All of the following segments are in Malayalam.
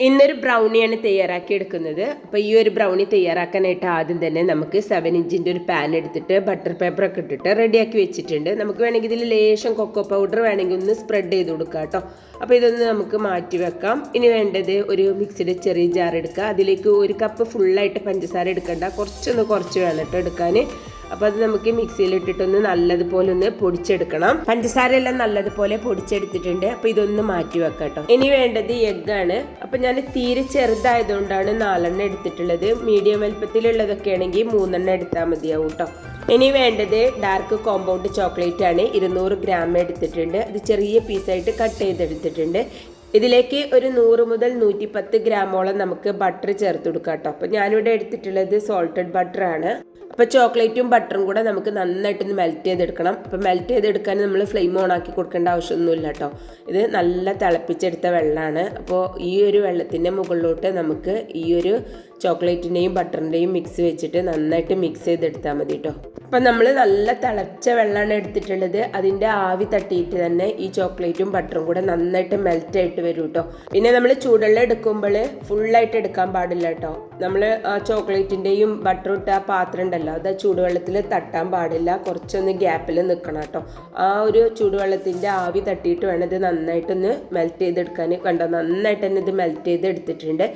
ഇന്നൊരു ബ്രൗണിയാണ് തയ്യാറാക്കി എടുക്കുന്നത്. അപ്പോൾ ഈ ഒരു ബ്രൗണി തയ്യാറാക്കാനായിട്ട് ആദ്യം തന്നെ നമുക്ക് സെവൻ ഇഞ്ചിന്റെ ഒരു പാൻ എടുത്തിട്ട് ബട്ടർ പേപ്പറൊക്കെ ഇട്ടിട്ട് റെഡിയാക്കി വെച്ചിട്ടുണ്ട്. നമുക്ക് വേണമെങ്കിൽ ഇതിൽ ലേശം കൊക്കോ പൗഡർ വേണമെങ്കിൽ ഒന്ന് സ്പ്രെഡ് ചെയ്ത് കൊടുക്കാം കേട്ടോ. അപ്പോൾ ഇതൊന്ന് നമുക്ക് മാറ്റി വെക്കാം. ഇനി വേണ്ടത് ഒരു മിക്സിയുടെ ചെറിയ ജാർ എടുക്കുക. അതിലേക്ക് ഒരു കപ്പ് ഫുള്ളായിട്ട് പഞ്ചസാര എടുക്കണ്ട. കുറച്ചൊന്ന് കുറച്ച് വേണം കേട്ടോ എടുക്കാൻ അപ്പോൾ അത് നമുക്ക് മിക്സിയിൽ ഇട്ടിട്ടൊന്ന് നല്ലതുപോലെ ഒന്ന് പൊടിച്ചെടുക്കണം. പഞ്ചസാര എല്ലാം നല്ലതുപോലെ പൊടിച്ചെടുത്തിട്ടുണ്ട്. അപ്പോൾ ഇതൊന്ന് മാറ്റി വെക്കാം കേട്ടോ. ഇനി വേണ്ടത് എഗ്ഗാണ് അപ്പോൾ ഞാൻ തീരെ ചെറുതായതുകൊണ്ടാണ് നാലെണ്ണം എടുത്തിട്ടുള്ളത്. മീഡിയം വലുപ്പത്തിലുള്ളതൊക്കെ ആണെങ്കിൽ മൂന്നെണ്ണം എടുത്താൽ മതിയാവും കേട്ടോ. ഇനി വേണ്ടത് ഡാർക്ക് കോമ്പൗണ്ട് ചോക്ലേറ്റ് ആണ്. ഇരുന്നൂറ് ഗ്രാം എടുത്തിട്ടുണ്ട്. അത് ചെറിയ പീസായിട്ട് കട്ട് ചെയ്തെടുത്തിട്ടുണ്ട്. ഇതിലേക്ക് ഒരു നൂറ് മുതൽ നൂറ്റി പത്ത് ഗ്രാമോളം നമുക്ക് ബട്ടർ ചേർത്ത് കൊടുക്കാം കേട്ടോ. അപ്പോൾ ഞാനിവിടെ എടുത്തിട്ടുള്ളത് സോൾട്ടഡ് ആണ്. അപ്പോൾ ചോക്ലേറ്റും ബട്ടറും കൂടെ നമുക്ക് നന്നായിട്ടൊന്ന് മെൽറ്റ് ചെയ്തെടുക്കണം. അപ്പോൾ മെൽറ്റ് ചെയ്തെടുക്കാൻ നമ്മൾ ഫ്ലെയിം ഓൺ ആക്കി കൊടുക്കേണ്ട ആവശ്യമൊന്നുമില്ല കേട്ടോ. ഇത് നല്ല തിളപ്പിച്ചെടുത്ത വെള്ളമാണ്. അപ്പോൾ ഈ ഒരു വെള്ളത്തിന്റെ മുകളിലോട്ട് നമുക്ക് ഈ ഒരു ചോക്ലേറ്റിന്റെയും ബട്ടറിന്റെയും മിക്സ് വെച്ചിട്ട് നന്നായിട്ട് മിക്സ് ചെയ്തെടുത്താൽ മതി കേട്ടോ അപ്പം നമ്മൾ നല്ല തിളച്ച വെള്ളമാണ് എടുത്തിട്ടുള്ളത്. അതിന്റെ ആവി തട്ടിയിട്ട് തന്നെ ഈ ചോക്ലേറ്റും ബട്ടറും കൂടെ നന്നായിട്ട് മെൽറ്റ് ആയിട്ട് വരും കേട്ടോ പിന്നെ നമ്മൾ ചൂടുവെള്ളം എടുക്കുമ്പോൾ ഫുള്ളായിട്ട് എടുക്കാൻ പാടില്ല കേട്ടോ നമ്മൾ ചോക്ലേറ്റിന്റെയും ബട്ടറും ഇട്ട ആ പാത്രം ഉണ്ടല്ലോ അത് ചൂടുവെള്ളത്തിൽ തട്ടാൻ പാടില്ല. കുറച്ചൊന്ന് ഗ്യാപ്പിൽ നിൽക്കണം കേട്ടോ ആ ഒരു ചൂടുവെള്ളത്തിന്റെ ആവി തട്ടിയിട്ട് വേണം ഇത് നന്നായിട്ടൊന്ന് മെൽറ്റ് ചെയ്തെടുക്കാൻ. കണ്ടോ? നന്നായിട്ട് തന്നെ ഇത് മെൽറ്റ് ചെയ്ത് എടുത്തിട്ടുണ്ട്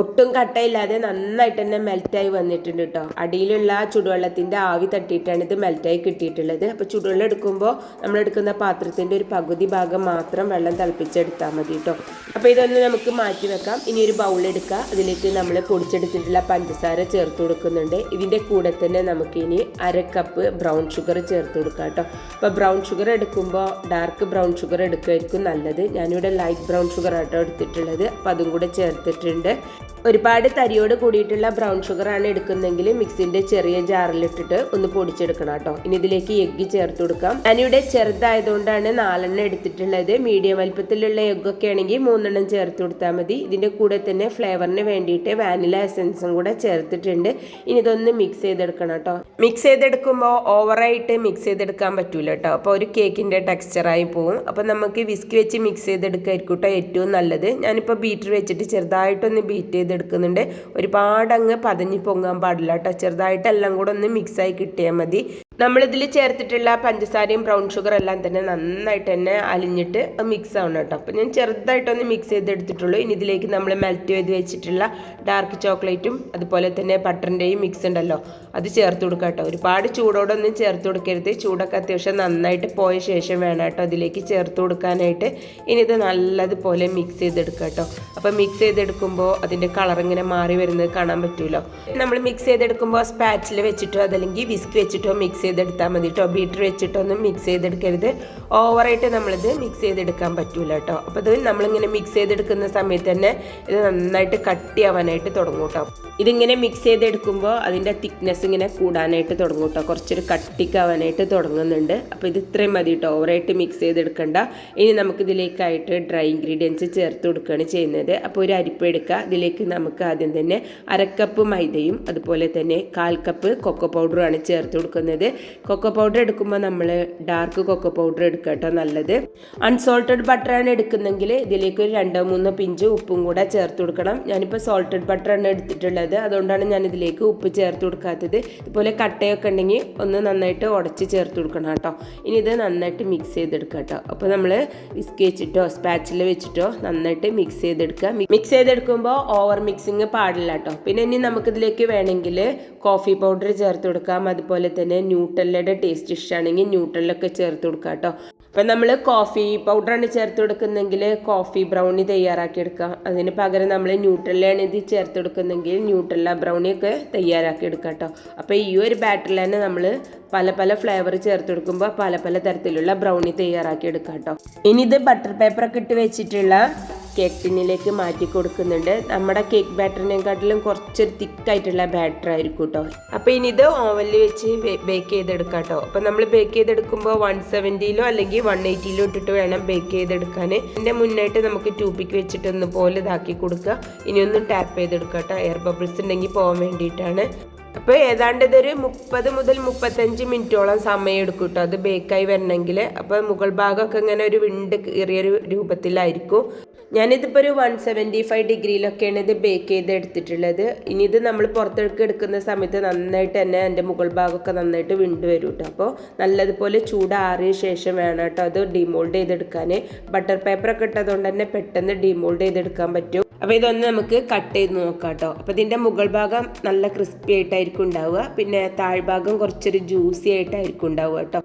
ഒട്ടും കട്ടയില്ലാതെ നന്നായിട്ട് തന്നെ മെൽറ്റായി വന്നിട്ടുണ്ട് കേട്ടോ അടിയിലുള്ള ചുടുവെള്ളത്തിന്റെ ആവി തട്ടിയിട്ടാണ് ഇത് മെൽറ്റായി കിട്ടിയിട്ടുള്ളത്. അപ്പോൾ ചുടുവെള്ളം എടുക്കുമ്പോൾ നമ്മൾ എടുക്കുന്ന പാത്രത്തിന്റെ ഒരു പകുതി ഭാഗം മാത്രം വെള്ളം തിളപ്പിച്ചെടുത്താൽ മതി കേട്ടോ അപ്പോൾ ഇതൊന്ന് നമുക്ക് മാറ്റി വെക്കാം. ഇനി ഒരു ബൗളെടുക്കുക അതിലേക്ക് നമ്മൾ പൊടിച്ചെടുത്തിട്ടുള്ള പഞ്ചസാര ചേർത്ത് കൊടുക്കുന്നുണ്ട്. ഇതിന്റെ കൂടെ തന്നെ നമുക്ക് ഇനി അര കപ്പ് ബ്രൗൺ ഷുഗർ ചേർത്ത് കൊടുക്കാം കേട്ടോ അപ്പോൾ ബ്രൗൺ ഷുഗർ എടുക്കുമ്പോൾ ഡാർക്ക് ബ്രൗൺ ഷുഗർ എടുക്കുമായിരിക്കും നല്ലത്. ഞാനിവിടെ ലൈറ്റ് ബ്രൗൺ ഷുഗർ ആട്ടോ എടുത്തിട്ടുള്ളത്. അപ്പോൾ അതും കൂടെ ചേർത്തിട്ടുണ്ട്. ഒരുപാട് തരിയോട് കൂടിയിട്ടുള്ള ബ്രൗൺ ഷുഗർ ആണ് എടുക്കുന്നെങ്കിൽ മിക്സിന്റെ ചെറിയ ജാറിലിട്ടിട്ട് ഒന്ന് പൊടിച്ചെടുക്കണം കേട്ടോ. ഇനി ഇതിലേക്ക് എഗ്ഗ് ചേർത്ത് കൊടുക്കാം. ഞാനിവിടെ ചെറുതായതുകൊണ്ടാണ് നാലെണ്ണം എടുത്തിട്ടുള്ളത്. മീഡിയം വലുപ്പത്തിലുള്ള എഗ്ഗൊക്കെ ആണെങ്കിൽ മൂന്നെണ്ണം ചേർത്ത് കൊടുത്താൽ മതി. ഇതിന്റെ കൂടെ തന്നെ ഫ്ലേവറിന് വേണ്ടിയിട്ട് വാനില എസൻസും കൂടെ ചേർത്തിട്ടുണ്ട്. ഇനി ഇതൊന്ന് മിക്സ് ചെയ്തെടുക്കണം കേട്ടോ. മിക്സ് ചെയ്തെടുക്കുമ്പോൾ ഓവറായിട്ട് മിക്സ് ചെയ്തെടുക്കാൻ പറ്റൂല കേട്ടോ. അപ്പോൾ ഒരു കേക്കിന്റെ ടെക്സ്ചറായി പോകും അപ്പോൾ നമുക്ക് വിസ്ക് വെച്ച് മിക്സ് ചെയ്തെടുക്കായിരിക്കും കേട്ടോ ഏറ്റവും നല്ലത്. ഞാനിപ്പോൾ ബീറ്റർ വെച്ചിട്ട് ചെറുതായിട്ടൊന്ന് ബീറ്റ് ചെയ്തെടുക്കുന്നുണ്ട്. ഒരുപാട് അങ്ങ് പതഞ്ഞ് പൊങ്ങാൻ പാടില്ല കേട്ടോ ചെറുതായിട്ട് എല്ലാം കൂടെ ഒന്ന് മിക്സായി കിട്ടിയാൽ മതി. നമ്മളിതിൽ ചേർത്തിട്ടുള്ള പഞ്ചസാരയും ബ്രൗൺ ഷുഗർ എല്ലാം തന്നെ നന്നായിട്ട് തന്നെ അലിഞ്ഞിട്ട് മിക്സ് ആവണം കേട്ടോ. അപ്പോൾ ഞാൻ ചെറുതായിട്ടൊന്ന് മിക്സ് ചെയ്തെടുത്തിട്ടുള്ളൂ. ഇനി ഇതിലേക്ക് നമ്മൾ മെൽറ്റ് ചെയ്ത് വെച്ചിട്ടുള്ള ഡാർക്ക് ചോക്ലേറ്റും അതുപോലെ തന്നെ ബട്ടറിന്റെയും മിക്സ് ഉണ്ടല്ലോ അത് ചേർത്ത് കൊടുക്കുക കേട്ടോ. ഒരുപാട് ചൂടോടൊന്നും ചേർത്ത് കൊടുക്കരുത്. ചൂടൊക്കെ അത്യാവശ്യം നന്നായിട്ട് പോയ ശേഷം വേണം കേട്ടോ അതിലേക്ക് ചേർത്ത് കൊടുക്കാനായിട്ട്. ഇനി ഇത് നല്ലതുപോലെ മിക്സ് ചെയ്തെടുക്കുക കേട്ടോ. അപ്പോൾ മിക്സ് ചെയ്തെടുക്കുമ്പോൾ അതിന്റെ കളർ ഇങ്ങനെ മാറി വരുന്നത് കാണാൻ പറ്റുമല്ലോ നമ്മൾ മിക്സ് ചെയ്തെടുക്കുമ്പോൾ സ്പാച്ചിൽ വെച്ചിട്ടോ അതല്ലെങ്കിൽ വിസ്ക് വെച്ചിട്ടോ മിക്സ് ചെയ്തെടുത്താൽ മതി കേട്ടോ ബീറ്റർ വെച്ചിട്ടൊന്നും മിക്സ് ചെയ്തെടുക്കരുത്. ഓവറായിട്ട് നമ്മളിത് മിക്സ് ചെയ്തെടുക്കാൻ പറ്റൂല കേട്ടോ അപ്പോൾ ഇത് നമ്മളിങ്ങനെ മിക്സ് ചെയ്തെടുക്കുന്ന സമയത്ത് തന്നെ ഇത് നന്നായിട്ട് കട്ടിയാവാനായിട്ട് തുടങ്ങും കേട്ടോ ഇതിങ്ങനെ മിക്സ് ചെയ്തെടുക്കുമ്പോൾ അതിന്റെ തിക്നെസ് ഇങ്ങനെ കൂടാനായിട്ട് തുടങ്ങും കേട്ടോ കുറച്ചൊരു കട്ടിക്കാവാനായിട്ട് തുടങ്ങുന്നുണ്ട്. അപ്പോൾ ഇത് ഇത്രയും മതി കേട്ടോ ഓവറായിട്ട് മിക്സ് ചെയ്തെടുക്കണ്ട. ഇനി നമുക്കിതിലേക്കായിട്ട് ഡ്രൈ ഇൻഗ്രീഡിയൻസ് ചേർത്ത് കൊടുക്കുകയാണ് ചെയ്യുന്നത്. അപ്പോൾ ഒരു അരിപ്പ് എടുക്കുക. ഇതിലേക്ക് നമുക്ക് ആദ്യം തന്നെ അരക്കപ്പ് മൈദയും അതുപോലെ തന്നെ കാൽ കപ്പ് കൊക്കോ ആണ് ചേർത്ത് കൊടുക്കുന്നത്. കൊക്കോ പൗഡർ എടുക്കുമ്പോൾ നമ്മൾ ഡാർക്ക് കൊക്കോ പൗഡർ എടുക്കുക കേട്ടോ നല്ലത് അൺസോൾട്ടഡ് ബട്ടറാണ് എടുക്കുന്നെങ്കിൽ ഇതിലേക്ക് ഒരു രണ്ടോ മൂന്നോ പിഞ്ച് ഉപ്പും കൂടെ ചേർത്ത് കൊടുക്കണം. ഞാനിപ്പോൾ സോൾട്ടഡ് ബട്ടറാണ് എടുത്തിട്ടുള്ളത്. അതുകൊണ്ടാണ് ഞാൻ ഇതിലേക്ക് ഉപ്പ് ചേർത്ത് കൊടുക്കാത്തത്. ഇതുപോലെ കട്ടയൊക്കെ ഉണ്ടെങ്കിൽ ഒന്ന് നന്നായിട്ട് ഉടച്ച് ചേർത്ത് കൊടുക്കണം കേട്ടോ. ഇനി ഇത് നന്നായിട്ട് മിക്സ് ചെയ്തെടുക്കുക കേട്ടോ. അപ്പോൾ നമ്മൾ വിസ്ക് വെച്ചിട്ടോ സ്പാച്ചിൽ വെച്ചിട്ടോ നന്നായിട്ട് മിക്സ് ചെയ്തെടുക്കുക. മിക്സ് ചെയ്തെടുക്കുമ്പോൾ ഓവർ മിക്സിങ് പാടില്ല കേട്ടോ. പിന്നെ ഇനി നമുക്കിതിലേക്ക് വേണമെങ്കിൽ കോഫി പൗഡർ ചേർത്ത് കൊടുക്കാം. അതുപോലെ തന്നെ ന്യൂട്ടല്ലയുടെ ടേസ്റ്റ് ഇഷ്ടമാണെങ്കിൽ ന്യൂട്രല്ലൊക്കെ ചേർത്ത് കൊടുക്കാം കേട്ടോ അപ്പം നമ്മൾ കോഫി പൗഡറാണ് ചേർത്ത് കൊടുക്കുന്നെങ്കിൽ കോഫി ബ്രൗണി തയ്യാറാക്കി എടുക്കുക അതിന് പകരം നമ്മൾ ന്യൂട്രല്ലാണ് ഇത് ചേർത്ത് കൊടുക്കുന്നെങ്കിൽ ന്യൂട്രല്ല ബ്രൗണിയൊക്കെ തയ്യാറാക്കി എടുക്കുക കേട്ടോ അപ്പോൾ ഈ ഒരു ബാറ്ററിൽ തന്നെ നമ്മൾ പല പല ഫ്ലേവർ ചേർത്ത് കൊടുക്കുമ്പോൾ പല പല തരത്തിലുള്ള ബ്രൗണി തയ്യാറാക്കി എടുക്കാം കേട്ടോ ഇനി ഇത് ബട്ടർ പേപ്പറൊക്കെ ഇട്ട് വെച്ചിട്ടുള്ള കേക്ക് ടിന്നിലേക്ക് മാറ്റി കൊടുക്കുന്നുണ്ട്. നമ്മുടെ കേക്ക് ബാറ്ററിനെക്കാട്ടിലും കുറച്ചൊരു തിക്കായിട്ടുള്ള ബാറ്റർ ആയിരിക്കും കേട്ടോ അപ്പോൾ ഇനി ഇത് ഓവനിൽ വെച്ച് ബേക്ക് ചെയ്തെടുക്കാം കേട്ടോ അപ്പോൾ നമ്മൾ ബേക്ക് ചെയ്തെടുക്കുമ്പോൾ വൺ സെവന്റിയിലോ അല്ലെങ്കിൽ വൺ എയ്റ്റിയിലോ ഇട്ടിട്ട് വേണം ബേക്ക് ചെയ്തെടുക്കാൻ ഇതിന്റെ മുന്നായിട്ട് നമുക്ക് ട്യൂബിക്ക് വെച്ചിട്ട് ഒന്ന് പോലെ ഇതാക്കി കൊടുക്കുക. ഇനി ഒന്ന് ടാപ്പ് ചെയ്തെടുക്കാം കേട്ടോ എയർ ബബിൾസ് ഉണ്ടെങ്കിൽ പോകാൻ വേണ്ടിയിട്ടാണ്. അപ്പോൾ ഏതാണ്ട് ഇതൊരു മുപ്പത് മുതൽ മുപ്പത്തഞ്ച് മിനിറ്റോളം സമയം എടുക്കും കേട്ടോ അത് ബേക്കായി വരണമെങ്കിൽ അപ്പോൾ മുകൾ ഭാഗമൊക്കെ ഇങ്ങനെ ഒരു വിണ്ട് കീറിയൊരു രൂപത്തിലായിരിക്കും. ഞാനിതിപ്പോൾ ഒരു വൺ സെവന്റി ഫൈവ് ഡിഗ്രിയിലൊക്കെയാണ് ഇത് ബേക്ക് ചെയ്ത് എടുത്തിട്ടുള്ളത് ഇനി ഇത് നമ്മൾ പുറത്തേക്ക് എടുക്കുന്ന സമയത്ത് നന്നായിട്ട് തന്നെ എന്റെ മുകൾ ഭാഗമൊക്കെ നന്നായിട്ട് വിണ്ടു വരും കേട്ടോ അപ്പോൾ നല്ലതുപോലെ ചൂടാറിയ ശേഷം വേണം കേട്ടോ അത് ഡിമോൾഡ് ചെയ്തെടുക്കാൻ ബട്ടർ പേപ്പറൊക്കെ ഇട്ടതുകൊണ്ട് തന്നെ പെട്ടെന്ന് ഡിമോൾഡ് ചെയ്തെടുക്കാൻ പറ്റും. അപ്പോൾ ഇതൊന്ന് നമുക്ക് കട്ട് ചെയ്ത് നോക്കാം കേട്ടോ. അപ്പോൾ ഇതിന്റെ മുകൾ ഭാഗം നല്ല ക്രിസ്പി ആയിട്ടായിരിക്കും ഉണ്ടാവുക. പിന്നെ താഴ്ഭാഗം കുറച്ചൊരു ജ്യൂസി ആയിട്ടായിരിക്കും ഉണ്ടാവുക കേട്ടോ.